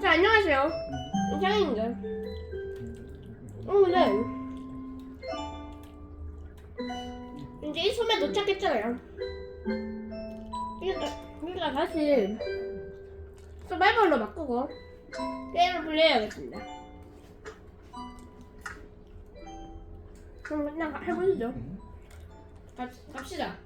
자, 안녕하세요. 이장입니다. 오늘은 이제 이 섬에 도착했잖아요. 그러니까, 다시 서바이벌로 바꾸고 게임을 플레이해야겠습니다. 그럼 가- 해보시죠. 가, 갑시다.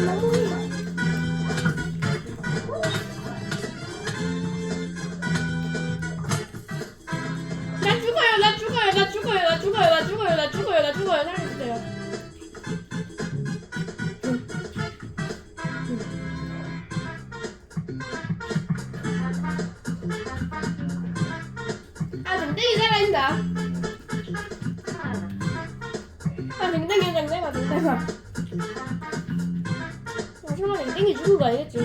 나 죽어요, 나 죽어요, 나 죽어요, 나 죽어요, 나 죽어요, 나 죽어요, 나 죽어요, 살려주세요. 아, 댕댕이 살아있다. 아, 댕댕이, 댕댕아, 댕댕아. 댕댕이 죽은 거 아니겠지?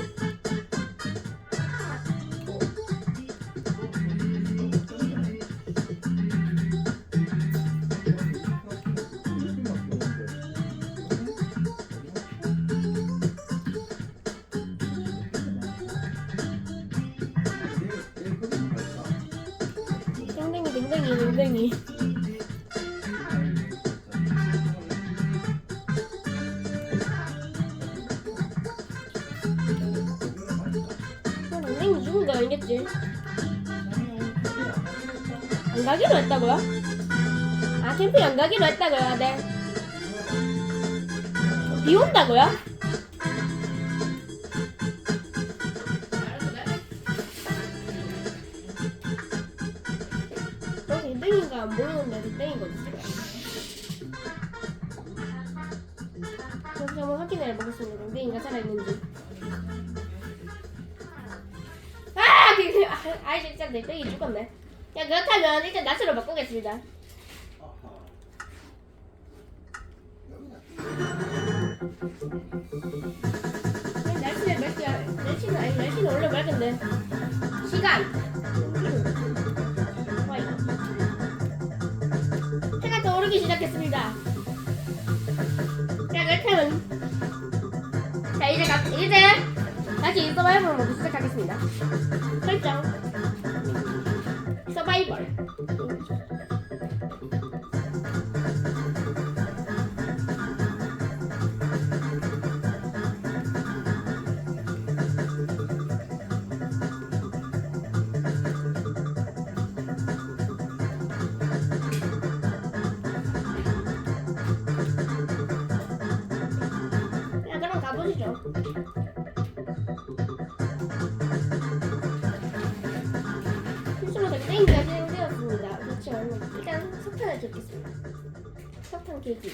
거 아니겠지? 안 가기로 했다고요? 아, 캠핑 안 가기로 했다고요? 네. 비 온다고요? 너 댕댕이가 안 보이는데 댕댕이가 어딨어? 그래서 한번 확인해 보겠습니다. 댕댕이가 살아있는지. 아! 그, 아, 아, 진짜 댕댕이 죽었네. 야, 그렇다면 일단 낫으로 바꾸겠습니다. 아니, 날씨는 몇 시야? 날씨는 아니 날씨는 원래 맑은데 시간. 해가 떠오르기 시작했습니다 자 그렇다면 자 이제 가, 이제 다시 서바이벌 모드 시작하겠습니다. 설정. 서바이벌. 야 그럼 가보시죠 줬겠습니다 석탄 계기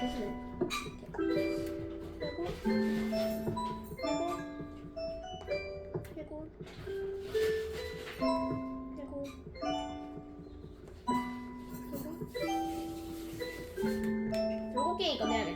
교수님 그리고 그리고 그리고 요거 게임 이거 내야겠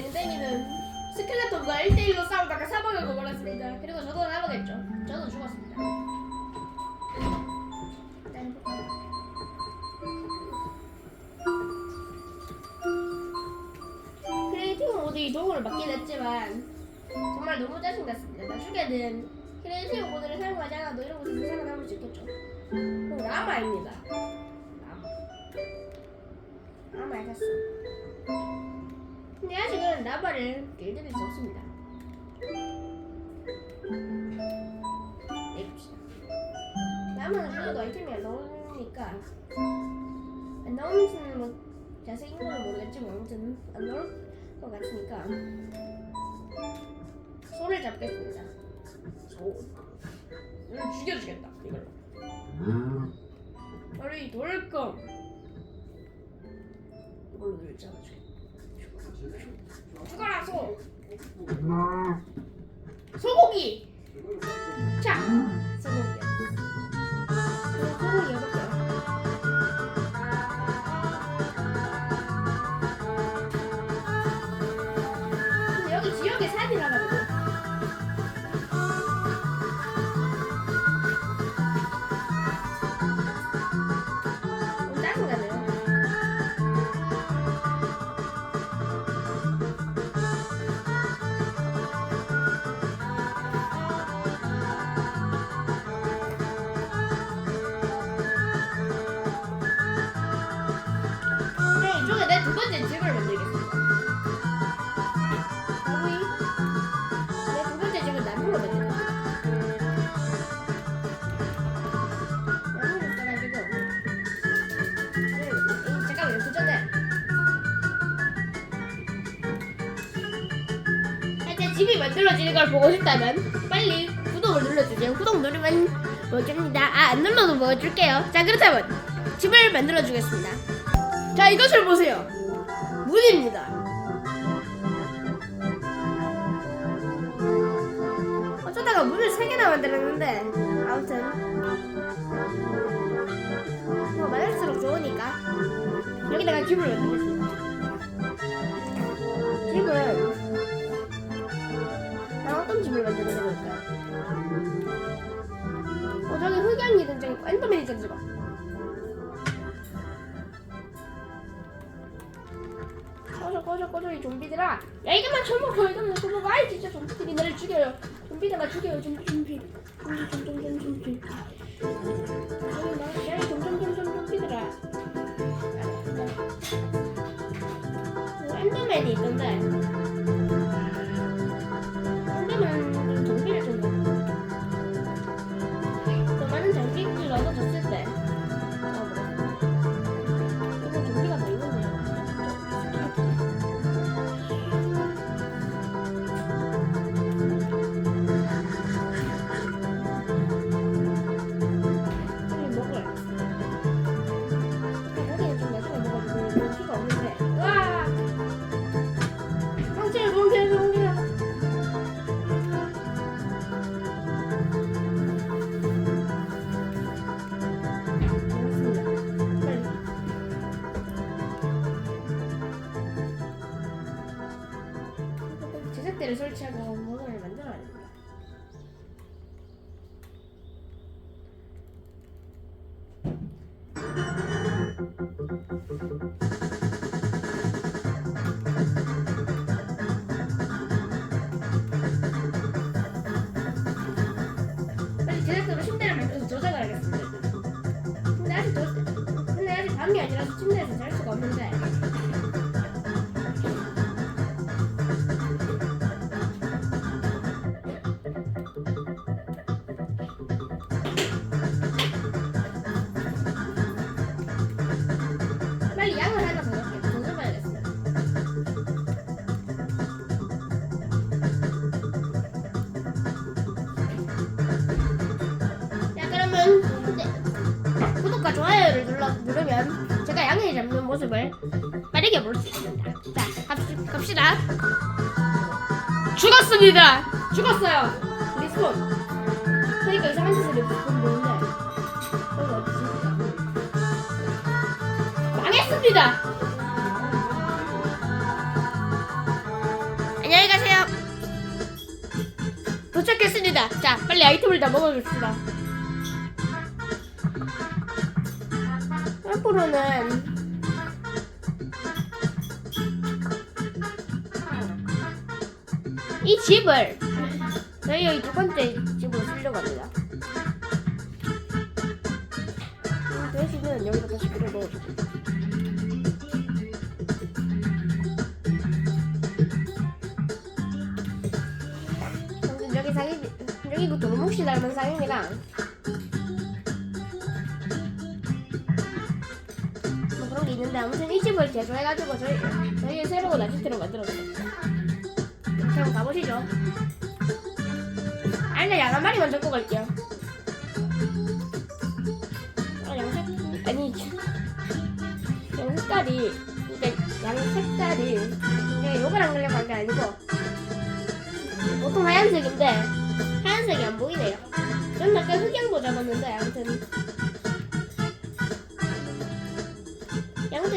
냉댕이는 스켈레톤과 1대1로 싸우다가 사망을 거버렸습니다. 그리고 저도 사망했죠. 저도 죽었습니다. 네. 크리에이티브 모드 이동을 받긴 했지만 정말 너무 짜증났습니다. 나중에는 히레시오 모드를 사용하지 않아도 이런 곳에서 살아남을 수 있겠죠. 그리고 라마입니다. 라마. 라마에 샀어. 근데 아직은 라마를 길들일 수 없습니다. 내립시다. 라마는 그래도 아이템이 안 나오니까 안 나오는지는 뭐 자세히 건 모르겠지만 아무튼 안 나올 것 같으니까 손을 잡겠습니다. 소. 이걸 죽여주겠다. 이걸로. 바로 이 돌검. 이걸로 늘 잡아주겠다. 죽어라 소. 소고기. 집이 만들어지는 걸 보고 싶다면 빨리 구독을 눌러주세요. 구독 누르면 먹줍니다. 아, 안 눌러도 먹어줄게요. 자, 그렇다면 집을 만들어주겠습니다. 자, 이것을 보세요. 문입니다. 어쩌다가 문을 세 개나 만들었는데 아무튼 뭐 많을수록 좋으니까 여기다가 집을 만들겠습니다. 등장했고 꺼져 꺼져 꺼져 이 좀비들아. 야 이것만 처먹어 이것만 처먹어. 아이 진짜 좀비들이 나를 죽여요. 좀비들 나 죽여요. 좀비 좀비. 좀비 좀좀좀 좀비 좋아요를 눌러 누르면 제가 양을 잡는 모습을 빠르게 볼 수 있습니다. 자 갑시, 갑시다. 죽었습니다. 죽었어요. 리스폰. 그러니까 이상한 짓을 리스폰 보는데 거기 어디지? 망했습니다. 안녕히 가세요. 도착했습니다. 자, 빨리 아이템을 다 먹어줍시다. 앞으로는 이 집을 저희 여기 두 번째 집으로 쓰려고 합니다. 음, 대신은 여기다 다시 밀어 넣어주고. 여기 상인 여기 그 도루묵씨 닮은 상인이랑 있는데 아무튼 이 집을 개조해가지고 저희 저희 새로운 아지트로 만들어줬어요. 한번 가보시죠. 아, 일단 양한 마리만 잡고 갈게요. 아, 양색 아니 양 색깔이 그러니까 양 색깔이 그냥 요걸 안 걸려고 한 게 아니고 보통 하얀색인데 하얀색이 안 보이네요. 전 아까 흑양도 잡았는데 아무튼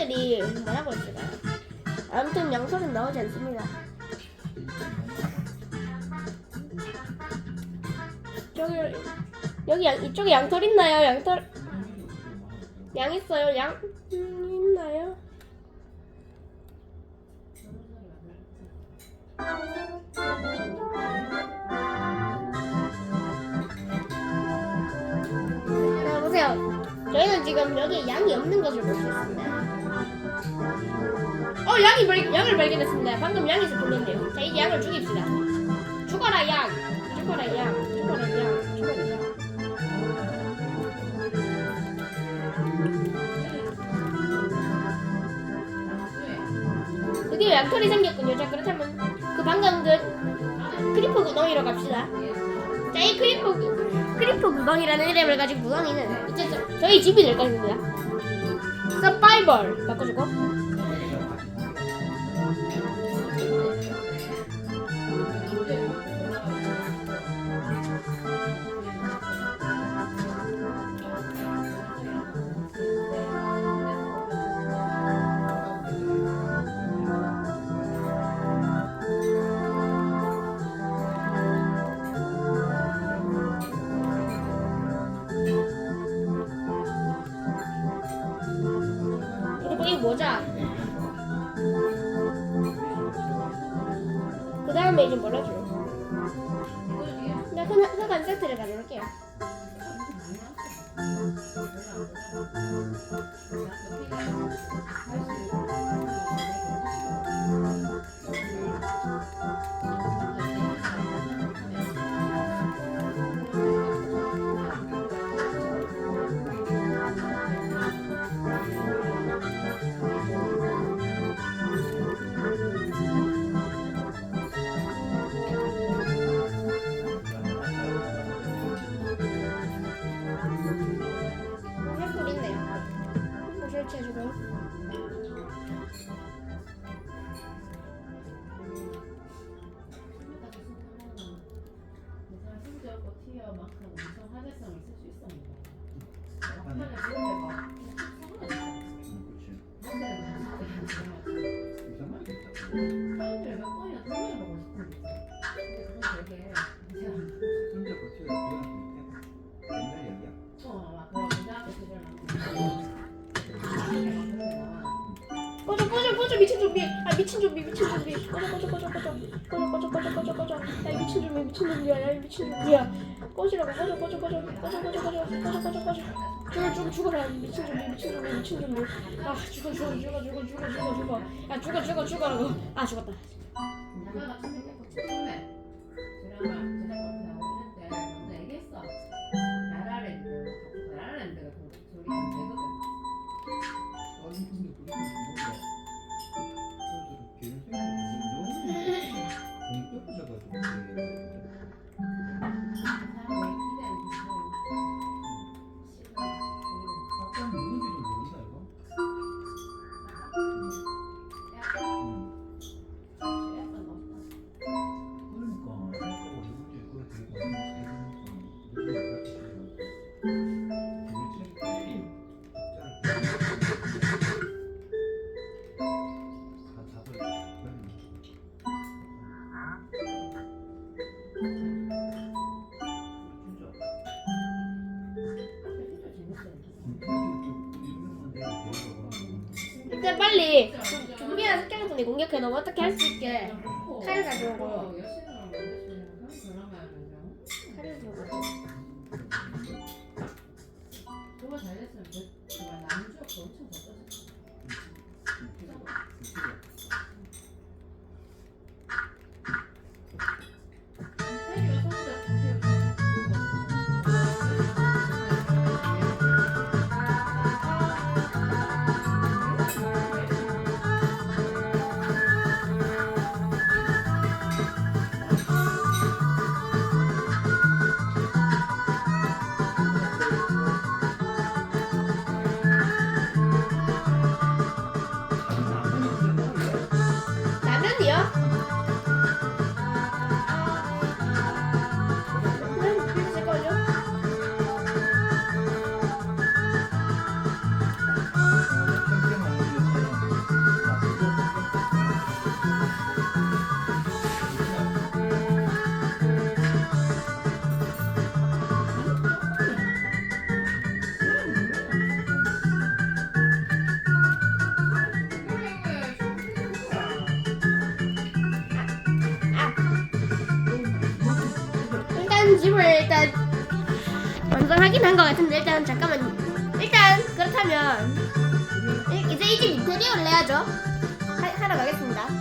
양들이 뭐라고 했을까요? 아무튼 양털은 나오지 않습니다. 저기 여기 양, 이쪽에 양털 있나요? 양털 양 있어요? 양 음, 있나요? 자, 보세요. 저희는 지금 여기 양이 없는 것을 볼 수 있습니다. 어, 양이 발, 양을 발견했습니다. 방금 양이 있었는데요. 자, 이 양을 죽입시다. 죽어라, 양! 죽어라, 양! 죽어라, 양! 죽어라, 양! 드디어 양털이 생겼군요. 자, 그렇다면 그 방금 그 크리퍼 구덩이로 갑시다. 자, 이 크리퍼, 구- 크리퍼 구덩이라는 이름을 가진 구덩이는 이제 저, 저희 집이 될 것입니다. 서바이벌 바꿔주고. 이거 보기 모자. 다음에 이제 뭐라 줘? 나 흑, 흑한 세트를 가져올게요. 좀비 미친 좀비. 꺼져 꺼져 꺼져 꺼져. 꺼져 꺼져 꺼져 꺼져 꺼져. 야이 미친 좀비 미친 좀비야. 야이 미친 좀비야. 꺼지라고. 꺼져 꺼져 꺼져. 꺼져 꺼져 꺼져. 꺼져 꺼져 꺼져. 죽어 죽어 죽어라. 이 미친 좀비 미친 좀비 미친 좀비 아 죽어 죽어 죽어 죽어 죽어 죽어 죽어. 야 죽어 죽어 죽어라고. 아 죽었다 코리아 스켈레톤이 공격해 너 어떻게 할 수 있게 칼을 가져오고 칼을 들고 정말 잘했으면 남주가 엄청 잘했어. 완성하긴 한 것 같은데 일단 잠깐만. 일단 그렇다면 이- 이제 이 집 인테리어를 해야죠. 하, 하러 가겠습니다